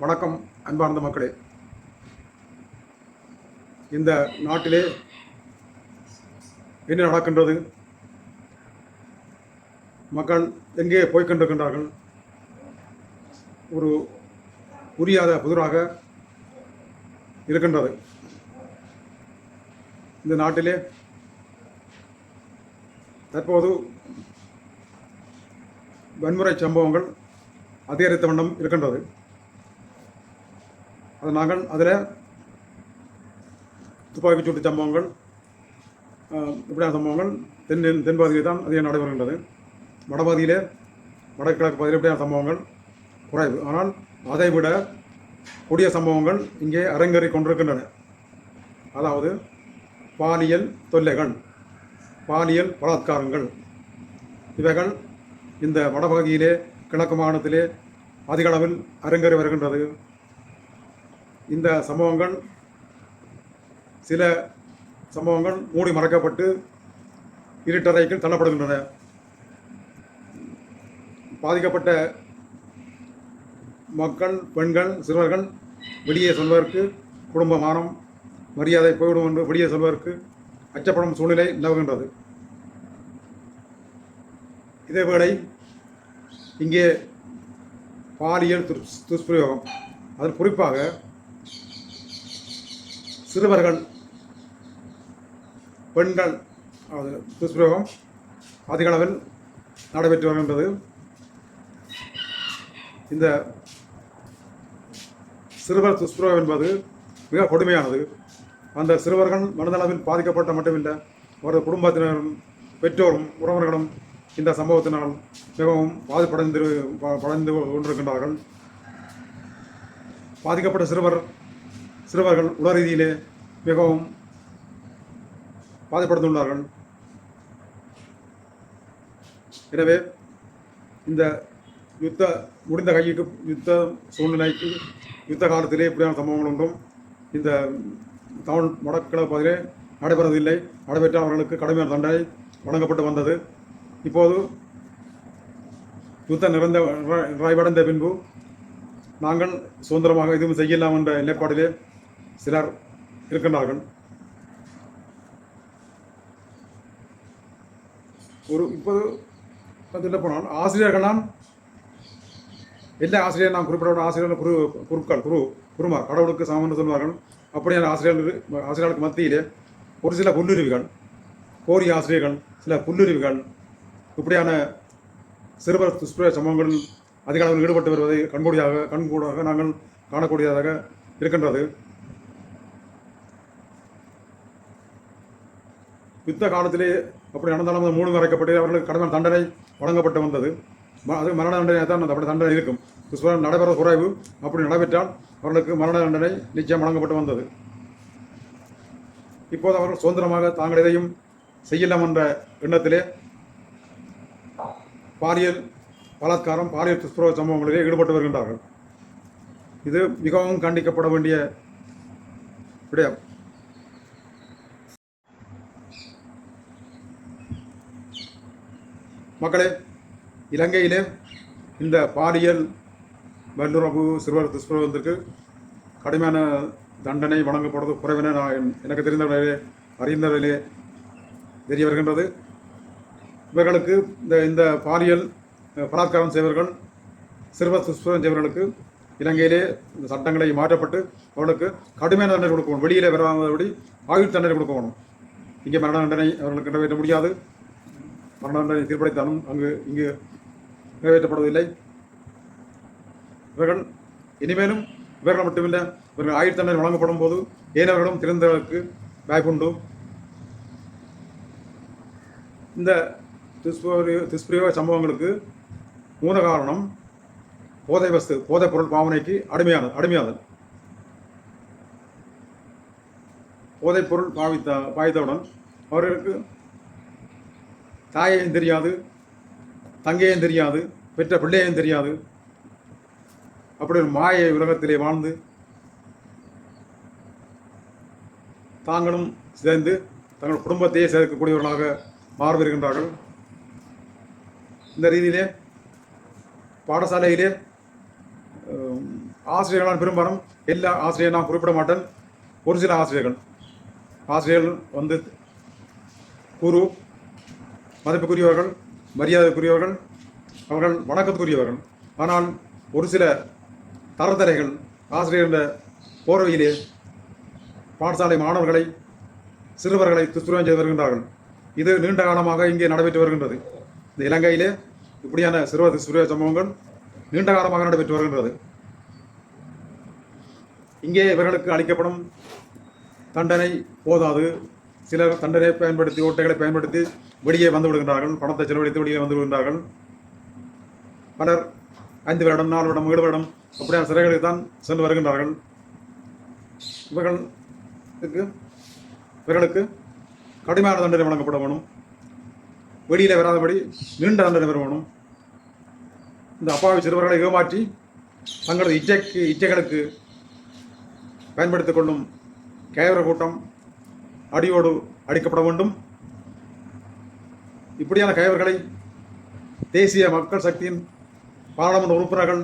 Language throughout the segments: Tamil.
வணக்கம் அன்பார்ந்த மக்களே. இந்த நாட்டிலே என்ன நடக்கின்றது? மக்கள் எங்கே போய்க் கொண்டிருக்கின்றார்கள்? ஒரு புரியாத புதிராக இருக்கின்றது. இந்த நாட்டிலே தற்போது வன்முறை சம்பவங்கள் அதிகரித்த வண்ணம் இருக்கின்றது. அது நாங்கள் அதில் துப்பாக்கி சூட்டு சம்பவங்கள் இப்படியான சம்பவங்கள் தென் தென்பகுதியில் தான் அதிகம் நடைபெறுகின்றது வடபகுதியிலே வடகிழக்கு பகுதியில் இப்படியான சம்பவங்கள் குறைவு. ஆனால் அதை விட கொடிய சம்பவங்கள் இங்கே அரங்கேறி கொண்டிருக்கின்றன. அதாவது பாலியல் தொல்லைகள் பாலியல் பலாத்காரங்கள் இவைகள் இந்த வடபகுதியிலே கிழக்கு மாகாணத்திலே அதிக அளவில் அரங்கேறி வருகின்றது. இந்த சம்பவங்கள் சில சம்பவங்கள் மூடி மறைக்கப்பட்டு இருட்டறைகள் தள்ளப்படுகின்றன. பாதிக்கப்பட்ட மக்கள் பெண்கள் சிறுவர்கள் வெளியே செல்வதற்கு குடும்பமானம் மரியாதை போய்விடும் என்று வெளியே செல்வதற்கு அச்சப்படும் சூழ்நிலை நிலவுகின்றது. இதேவேளை இங்கே பாலியல் துஷ் துஷ்பிரயோகம். அதில் குறிப்பாக சிறுவர்கள் பெண்கள் அது துஷ்பிரயோகம் அதிக அளவில் நடைபெற்று இந்த சிறுவர் துஷ்பிரயோகம் என்பது மிக கொடுமையானது. அந்த சிறுவர்கள் மனதளவில் பாதிக்கப்பட்ட மட்டுமில்லை அவரது குடும்பத்தினரும் பெற்றோரும் உறவினர்களும் இந்த சம்பவத்தினால் மிகவும் பாதிப்படைந்து படைந்து கொண்டிருக்கின்றார்கள். பாதிக்கப்பட்ட சிறுவர் சிறுவர்கள் உடல் ரீதியிலே மிகவும் பாதிப்படுத்துள்ளார்கள் எனவே இந்த யுத்த முடிந்த கைக்கு யுத்த சூழ்நிலைக்கு யுத்த காலத்திலே இப்படியான சம்பவங்கள் ஒன்றும் இந்த தமிழ் வடகிழக்கு பகுதியிலே நடைபெறவில்லை. நடைபெற்ற அவர்களுக்கு கடுமையான தண்டனை வழங்கப்பட்டு வந்தது. இப்போது யுத்தம் நிறைந்த நிறைவடைந்த பின்பு நாங்கள் சுதந்திரமாக எதுவும் செய்யலாம் என்ற நிலைப்பாட்டிலே சிலர் இருக்கின்றார்கள். ஒரு இப்போது சொல்ல போனால் ஆசிரியர்கள்லாம் எல்லா ஆசிரியர் நாம் குறிப்பிட ஆசிரியர்கள் குரு குருக்கள் குரு குருமார் கடவுளுக்கு சமம் சொல்வார்கள். அப்படியான ஆசிரியர்கள் ஆசிரியர்களுக்கு மத்தியிலே ஒரு சில புல்லுருவிகள் கோரி ஆசிரியர்கள் சில புல்லுருவிகள் இப்படியான சிறுவர் துஷ்பிர சம்பவங்களில் அதிக அளவில் ஈடுபட்டு வருவதை கண்கூடியாக கண்கூடாக நாங்கள் காணக்கூடியதாக இருக்கின்றது. யுத்த காலத்திலே அப்படி நடந்தாலும் மூணு மறைக்கப்பட்டு அவர்களுக்கு கடுமையான தண்டனை வழங்கப்பட்டு வந்தது. ம- அது மரண தண்டனை தான் அந்த அப்படி தண்டனை இருக்கும். துஷ்பிரயோகம் நடைபெற குறைவு அப்படி நடைபெற்றால் அவர்களுக்கு மரண தண்டனை நிச்சயம் வழங்கப்பட்டு வந்தது. இப்போது அவர்கள் சுதந்திரமாக தாங்கள் எதையும் செய்யலாம் என்ற எண்ணத்திலே பாலியல் பலாத்காரம் பாலியல் துஷ்பிரவ சம்பவங்களிலே ஈடுபட்டு வருகின்றார்கள். இது மிகவும் கண்டிக்கப்பட வேண்டிய விடயம். மக்களே இலங்கையிலே இந்த பாலியல் வல்லுறவு சிறுவர் துஷ்பிரயோகத்திற்கு கடுமையான தண்டனை வழங்கப்படுவது குறைவென நான் எனக்கு தெரிந்தவர்களே அறிந்தவர்களே தெரிய வருகின்றது இவர்களுக்கு இந்த இந்த பாலியல் பலாத்காரம் செய்வர்கள் சிறுவர் துஷ்பிரயோகம் செய்வர்களுக்கு இலங்கையிலே இந்த சட்டங்களை மாற்றப்பட்டு அவர்களுக்கு கடுமையான தண்டனை கொடுக்கணும் வெளியிலே வராதபடி ஆயுள் தண்டனை கொடுக்கணும் இங்கே மரண தண்டனை அவர்களுக்கு நிறைவேற்ற முடியாது. மரண தீர்ப்படைத்தாலும் அங்கு இங்கு நிறைவேற்றப்படுவதில்லை. இவர்கள் இனிமேலும் இவர்கள் மட்டுமில்லை இவர்கள் ஆயுத்தண்டனை வழங்கப்படும் போது ஏனவர்களும் திறந்தவர்களுக்கு வாய்ப்புண்டு. இந்த துஷ்பிரயோக துஷ்பிரயோக சம்பவங்களுக்கு மூல காரணம் போதை வஸ்து போதைப் பொருள் பாவனைக்கு அடிமையான அடிமையாதல். போதைப் பொருள் பாவித்த பாய்த்தவுடன் அவர்களுக்கு தாயையும் தெரியாது தங்கையும் தெரியாது பெற்ற பிள்ளையும் தெரியாது. அப்படி ஒரு மாயை உலகத்திலே வாழ்ந்து தாங்களும் சேர்ந்து தங்கள் குடும்பத்தையே சேர்க்கக்கூடியவர்களாக மாறி இந்த ரீதியிலே பாடசாலையிலே ஆசிரியர்களான ஆசிரியர்களால் பெரும்பாலும் எல்லா ஆசிரியர் நான் குறிப்பிட மாட்டேன் ஒரு சில ஆசிரியர்கள் ஆசிரியர்கள் வந்து குரு மதிப்புக்குரியவர்கள் மரியாதைக்குரியவர்கள் அவர்கள் வணக்கத்துக்குரியவர்கள். ஆனால் ஒரு சில தரத்தரைகள் ஆசிரியர் போர்வையிலே பாடசாலை மாணவர்களை சிறுவர்களை துஷ்பிரயோகம் செய்து வருகின்றார்கள். இது நீண்ட காலமாக இங்கே நடைபெற்று வருகின்றது. இந்த இலங்கையிலே இப்படியான சிறுவர் துஷ்பிரயோக சம்பவங்கள் நீண்ட காலமாக நடைபெற்று வருகின்றது. இங்கே இவர்களுக்கு அளிக்கப்படும் தண்டனை போதாது. சிலர் தண்டனை பயன்படுத்தி ஓட்டைகளை பயன்படுத்தி வெளியே வந்து விடுகின்றார்கள். பணத்தை செலவழித்து வெளியே வந்து விடுகின்றார்கள். பலர் ஐந்து வருடம் நாலு வருடம் ஏழு வருடம் அப்படியான சிறைகளுக்கு தான் சென்று வருகின்றார்கள். இவர்களுக்கு இவர்களுக்கு கடுமையான தண்டனை வழங்கப்பட வேணும். வெளியில் வராதபடி நீண்ட தண்டனை பெற வேணும். இந்த அப்பாவி சிறுவர்களை ஏமாற்றி தங்களது இச்சைக்கு இச்சைகளுக்கு பயன்படுத்திக் கொள்ளும் கேவர கூட்டம் அடியோடு அடிக்கப்பட வேண்டும். இப்படியான கைவர்களை தேசிய மக்கள் சக்தியின் பாராளுமன்ற உறுப்பினர்கள்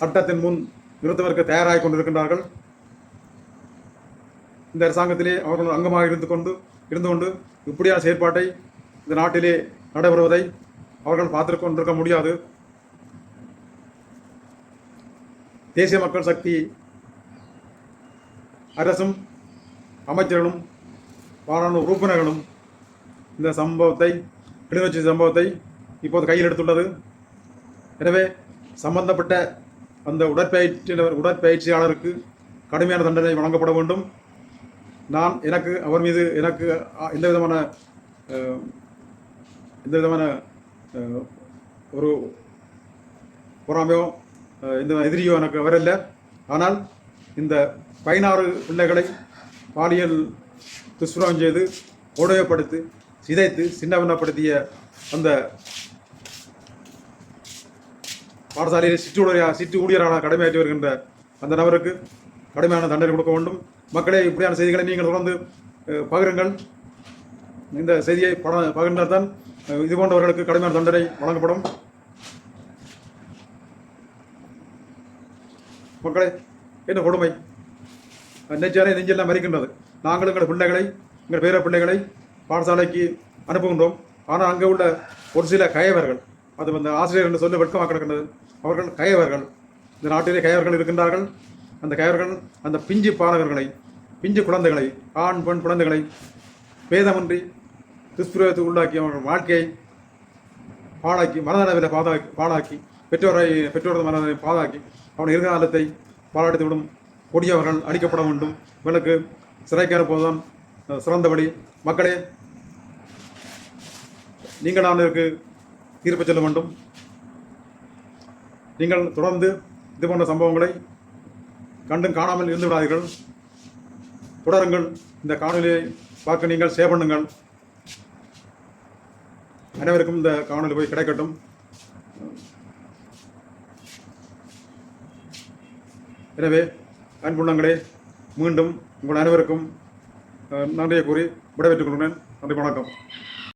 சட்டத்தின் முன் நிறுத்துவதற்கு தயாராகி கொண்டிருக்கின்றார்கள். இந்த அரசாங்கத்திலே அவர்கள் அங்கமாக இருந்து கொண்டு இருந்து கொண்டு இப்படியான செயற்பாட்டை இந்த நாட்டிலே நடைபெறுவதை அவர்கள் பார்த்து கொண்டிருக்க முடியாது. தேசிய மக்கள் சக்தி அரசும் அமைச்சர்களும் பாராளுமன்ற உறுப்பினர்களும் இந்த சம்பவத்தை கிளிநொச்சி சம்பவத்தை இப்போது கையில் எடுத்துள்ளது. எனவே சம்பந்தப்பட்ட அந்த உடற்பயிற்சி உடற்பயிற்சியாளருக்கு கடுமையான தண்டனை வழங்கப்பட வேண்டும். நான் எனக்கு அவர் மீது எனக்கு எந்த விதமான எந்த விதமான ஒரு பொறாமையோ எந்த எதிரியோ எனக்கு வரவில்லை ஆனால் இந்த பதினாறு பிள்ளைகளை பாலியல் துஷ்பிரம் செய்து கொடயப்படுத்தி சிதைத்து சின்னவனப்படுத்திய அந்த பாடசாலையில் சிற்று ஊழியராக சிற்று ஊழியரான கடமையாற்றி வருகின்ற அந்த நபருக்கு கடுமையான தண்டனை கொடுக்க வேண்டும். மக்களே இப்படியான செய்திகளை நீங்கள் தொடர்ந்து பகிருங்கள். இந்த செய்தியை பட பகிர்ந்தால் தான் இது போன்றவர்களுக்கு கடுமையான தண்டனை வழங்கப்படும். மக்களே என்ன கொடுமை? நெஞ்சாரை நெஞ்செல்லாம் மறிக்கின்றது நாங்கள் எங்கள் பிள்ளைகளை எங்கள் பேர பிள்ளைகளை பாடசாலைக்கு அனுப்புகின்றோம். ஆனால் அங்கே உள்ள ஒரு சில கயவர்கள் அது வந்து ஆசிரியர் என்று சொல்ல வெட்கமாக கிடக்கின்றது அவர்கள் கயவர்கள். இந்த நாட்டிலே கயவர்கள் இருக்கின்றார்கள். அந்த கயவர்கள் அந்த பிஞ்சு பாலகர்களை பிஞ்சு குழந்தைகளை ஆண் பெண் குழந்தைகளை பேதமின்றி துஷ்பிரயோகத்துக்கு உள்ளாக்கி அவர்கள் வாழ்க்கையை பாழாக்கி மனதளவில் பாதாக்கி பாழாக்கி பெற்றோரை பெற்றோரது மனதை பாதாக்கி அவன் இறங்க காலத்தை பாராட்டி விடும் கொடியவர்கள் அழிக்கப்பட வேண்டும். இவர்களுக்கு சிறைக்கேற அனுப்புவதுதான் சிறந்தபடி. மக்களே நீங்கள் நான் இதற்கு தீர்ப்பு சொல்ல வேண்டும். நீங்கள் தொடர்ந்து இது போன்ற சம்பவங்களை கண்டும் காணாமல் இருந்து விடாதீர்கள். தொடருங்கள். இந்த காணொலியை பார்க்க நீங்கள் ஷேர் பண்ணுங்கள். அனைவருக்கும் இந்த காணொலி போய் கிடைக்கட்டும். எனவே அன்புள்ளங்களே மீண்டும் உங்கள் அனைவருக்கும் நன்றியை கூறி விடைபெற்றுக் கொள்கிறேன். நன்றி வணக்கம்.